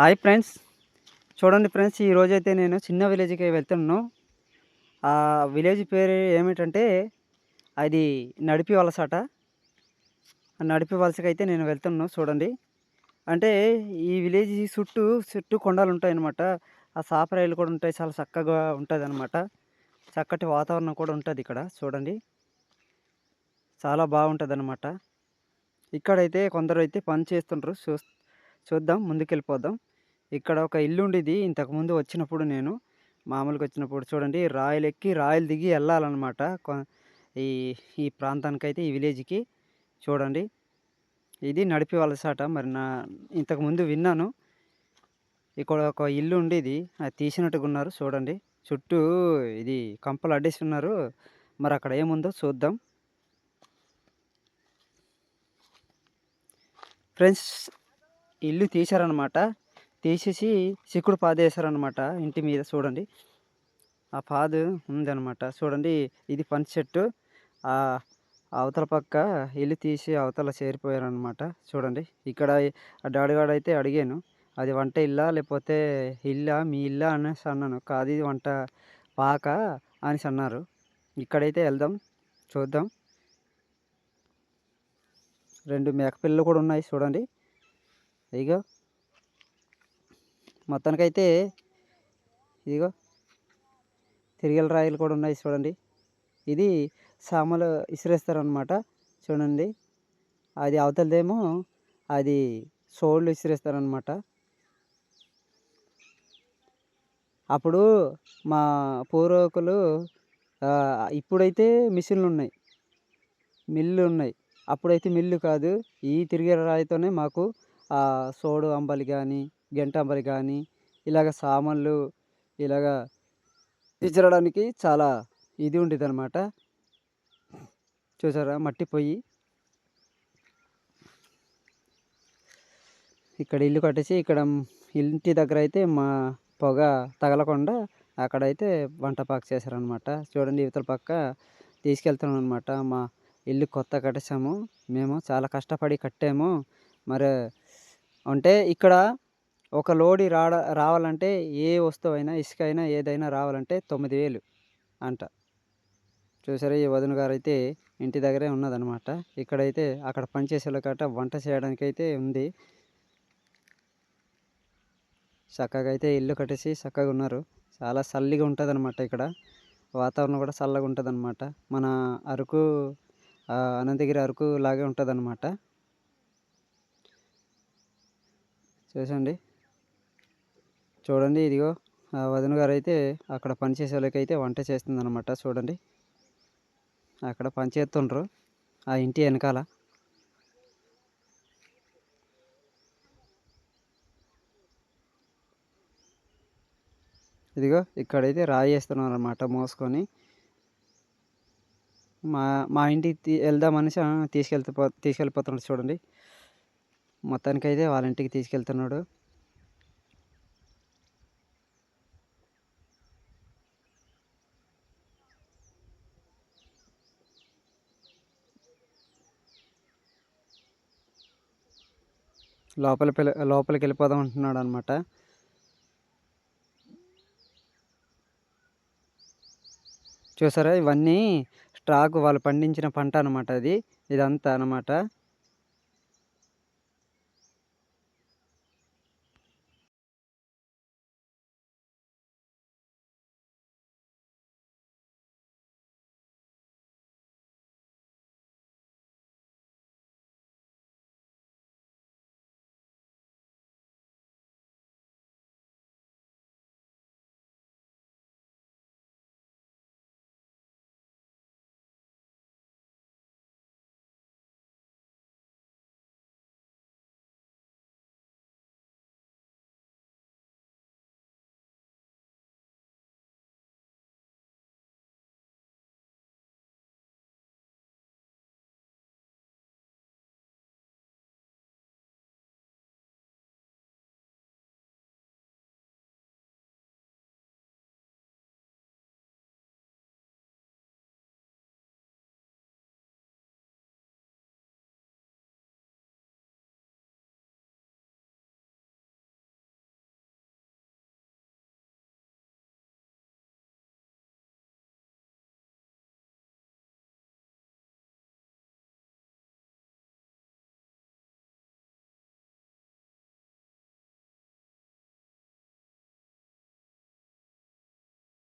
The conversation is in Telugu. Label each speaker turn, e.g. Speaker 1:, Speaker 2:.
Speaker 1: Hi friends. చూడండి ఫ్రెండ్స్ ఈరోజు అయితే నేను చిన్న విలేజ్కి వెళ్తున్నాను. ఆ విలేజ్ పేరు ఏమిటంటే అది నడిపి వలసట. నడిపి వలసకి అయితే నేను వెళ్తున్నాను చూడండి. అంటే ఈ విలేజ్ చుట్టూ చుట్టూ కొండలు ఉంటాయి అన్నమాట ఆ సాపరాయిలు కూడా ఉంటాయి చాలా చక్కగా ఉంటుంది అనమాట చక్కటి వాతావరణం కూడా ఉంటుంది ఇక్కడ చూడండి. చాలా బాగుంటుంది అనమాట ఇక్కడైతే కొందరు అయితే పని చేస్తుంటారు చూ చూద్దాం ముందుకెళ్ళిపోదాం. ఇక్కడ ఒక ఇల్లు ఉండేది. ఇంతకుముందు వచ్చినప్పుడు నేను మామూలుగా వచ్చినప్పుడు చూడండి రాయలు ఎక్కి రాయలు దిగి వెళ్ళాలన్నమాట. కొ- ఈ ఈ ప్రాంతానికైతే ఈ విలేజ్కి చూడండి. ఇది నడిపి వలసాట. మరి నా ఇంతకుముందు విన్నాను. ఇక్కడ ఒక ఇల్లు ఉండేది. అది తీసినట్టుగా ఉన్నారు చూడండి. చుట్టూ ఇది కంపలు అడ్డేసి ఉన్నారు. మరి అక్కడ ఏముందో చూద్దాం. ఫ్రెండ్స్ ఇల్లు తీశారనమాట తీసేసి చిక్కుడు పాదు వేశారనమాట ఇంటి మీద చూడండి. ఆ పాదు ఉందనమాట చూడండి ఇది పంచ చెట్టు. ఆ అవతల పక్క ఇల్లు తీసి అవతల చేరిపోయారనమాట చూడండి ఇక్కడ ఆ డాడిగాడు అయితే అడిగాను అది వంట ఇల్లా? లేకపోతే ఇల్లా? మీ ఇల్లా? అనేసి అన్నాను. కాదు ఇది వంట పాక? అనేసి అన్నారు. ఇక్కడైతే వెళ్దాం చూద్దాం. రెండు మేకపిల్లలు కూడా ఉన్నాయి చూడండి. ఇగో మొత్తానికైతే ఇదిగో తిరిగల రాయలు కూడా ఉన్నాయి చూడండి. ఇది సామలు ఇసిరేస్తారనమాట చూడండి. అది అవతలదేమో అది సోళ్ళు ఇసిరేస్తారనమాట అప్పుడు మా పూర్వకులు ఇప్పుడైతే మిషన్లు ఉన్నాయి మిల్లు ఉన్నాయి అప్పుడైతే మిల్లు కాదు ఈ తిరిగే రాయితోనే మాకు సోడు అంబలి కానీ గంట కానీ ఇలాగ సామాన్లు ఇలాగ తీర్చడానికి చాలా ఇది ఉండేది అనమాట చూసారా? మట్టి పొయ్యి. ఇక్కడ ఇల్లు కట్టేసి ఇక్కడ ఇంటి దగ్గర అయితే మా పొగ తగలకుండా అక్కడైతే వంట పాక చేశారనమాట చూడండి ఇవతల పక్క తీసుకెళ్తున్నాం అనమాట మా ఇల్లు కొత్త కట్టేసాము మేము చాలా కష్టపడి కట్టాము. మరి అంటే ఇక్కడ ఒక లోడి రాడ రావాలంటే ఏ వస్తువు అయినా ఇసుక అయినా ఏదైనా రావాలంటే తొమ్మిది వేలు అంట. చూసారా ఈ వదిన గారు అయితే ఇంటి దగ్గరే ఉన్నదనమాట. ఇక్కడైతే అక్కడ పనిచేసే కట్ట వంట చేయడానికి అయితే ఉంది. చక్కగా అయితే ఇల్లు కట్టేసి చక్కగా ఉన్నారు. చాలా చల్లిగా ఉంటుంది అనమాట ఇక్కడ. వాతావరణం కూడా చల్లగా ఉంటుంది అనమాట మన అరకు అనంతగిరి అరకు లాగే ఉంటుంది అనమాట చూసండి. చూడండి ఇదిగో ఆ వదిన గారు అయితే అక్కడ పనిచేసే వాళ్ళకైతే వంట చేస్తుంది అనమాట చూడండి. అక్కడ పని చేస్తుండ్రు ఆ ఇంటి వెనకాల. ఇదిగో ఇక్కడైతే రాయి వేస్తున్నాం అనమాట మోసుకొని. మా మా ఇంటికి తీ వెళ్దామనేసి తీసుకెళ్తే తీసుకెళ్ళిపోతున్నాడు చూడండి. మొత్తానికైతే వాళ్ళ ఇంటికి తీసుకెళ్తున్నాడు. లోపల పిల్ల లోపలికి వెళ్ళిపోదాం అంటున్నాడు అనమాట చూసారా? ఇవన్నీ స్టాక్ వాళ్ళు పండించిన పంట అనమాట అది. ఇదంతా అనమాట